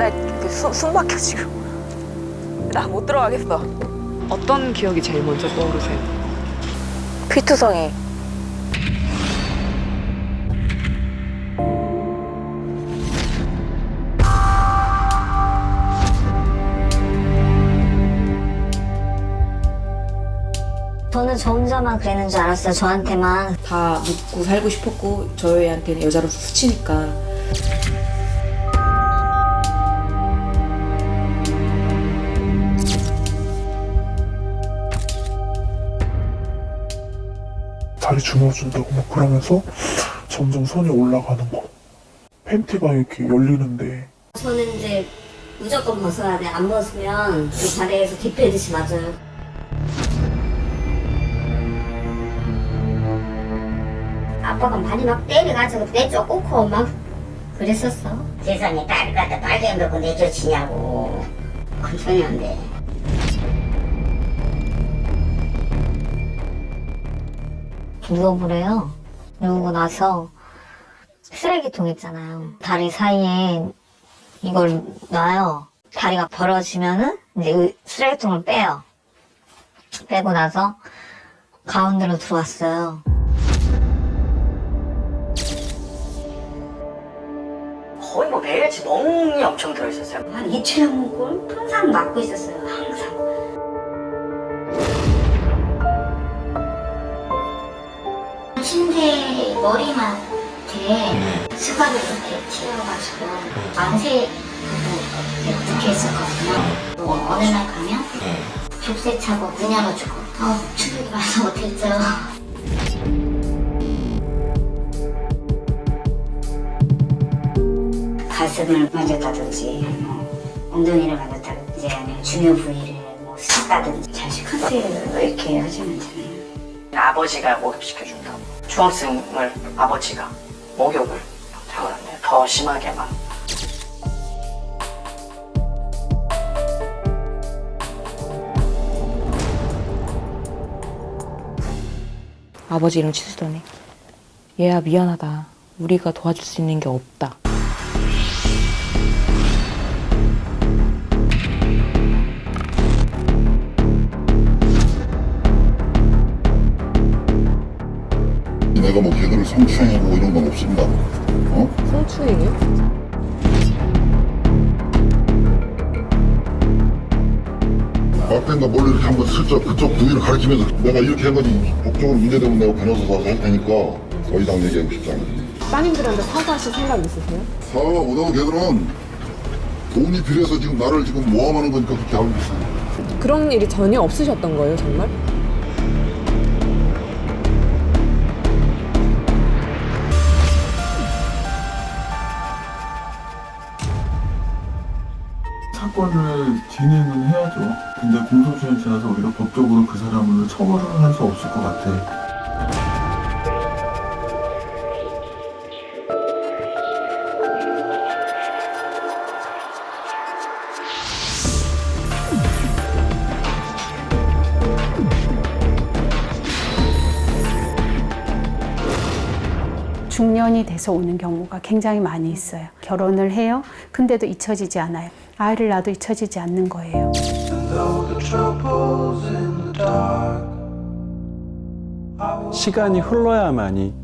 맨날 숨, 숨 막혀 지금. 나 못 들어가겠어. 어떤 기억이 제일 먼저 떠오르세요? 피투성이. 저는 저 혼자만 그랬는 줄 알았어요. 저한테만. 다 묻고 살고 싶었고 저희한테는 여자로서 수치니까 다리 주물어준다고 막 그러면서 점점 손이 올라가는 거. 팬티가 이렇게 열리는데 저는 이제 무조건 벗어야 돼. 안 벗으면 그 자리에서 디패듯이 맞아요. 아빠가 많이 막 때려가지고 내쫓 꽂고 막 그랬었어. 세상에 딸 갖다 빨개 먹고 내쫓으냐고. 그 소리 안 돼. 누워보래요. 누우고 나서 쓰레기통 있잖아요. 다리 사이에 이걸 놔요. 다리가 벌어지면은 이제 이 쓰레기통을 빼요. 빼고 나서 가운데로 들어왔어요. 거의 뭐 매일같이 멍이 엄청 들어있었어요. 한 이틀에 한 번 꼴 항상 맞고 있었어요. 머리맡에 수건을 이렇게 씌워가지고 만세 이렇게 붙여 있었거든요. 또 어느 날 가면 족쇄 차고 문 열어주고 어 충격이 와서 못했죠. 가슴을 만졌다든지 뭐 엉덩이를 만졌다든지 아니면 중요 부위를 뭐 스쳤다든지 자식 컨셉을 이렇게 하지 않잖아요. 아버지가 목욕시켜준다고. 중학생을 아버지가 목욕을 하는데 더 심하게 막. 아버지 이름 치시더니 얘야 미안하다 우리가 도와줄 수 있는 게 없다 뭐 걔들을 성추행하고 이런 건 없습니다. 어? 성추행이요? 앞에가 뭘 이렇게 한번 슬쩍 그쪽 부위를 가리키면서 내가 이렇게 한 거지 법적으로 문제되면 내가 변호사 사서 할 테니까 더 이상 얘기하고 싶지 않아. 따님들한테 사과하실 생각 있으세요? 사과 못하고 걔들은 돈이 필요해서 지금 나를 지금 모함하는 거니까 그렇게 하고 있어. 그런 일이 전혀 없으셨던 거예요, 정말? 사건을 진행은 해야죠. 근데 공소시효 지나서 우리가 법적으로 그 사람을 처벌을 할 수 없을 것 같아. 중년이 돼서 오는 경우가 굉장히 많이 있어요. 결혼을 해요. 근데도 잊혀지지 않아요. 아이를 낳아도 잊혀지지 않는 거예요. 시간이 흘러야만이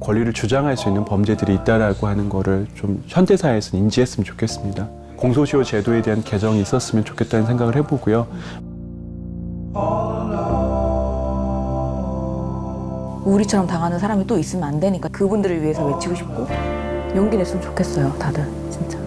권리를 주장할 수 있는 범죄들이 있다라고 하는 거를 좀 현대사회에서 인지했으면 좋겠습니다. 공소시효 제도에 대한 개정이 있었으면 좋겠다는 생각을 해보고요. 우리처럼 당하는 사람이 또 있으면 안 되니까 그분들을 위해서 외치고 싶고 용기 냈으면 좋겠어요 다들. 진짜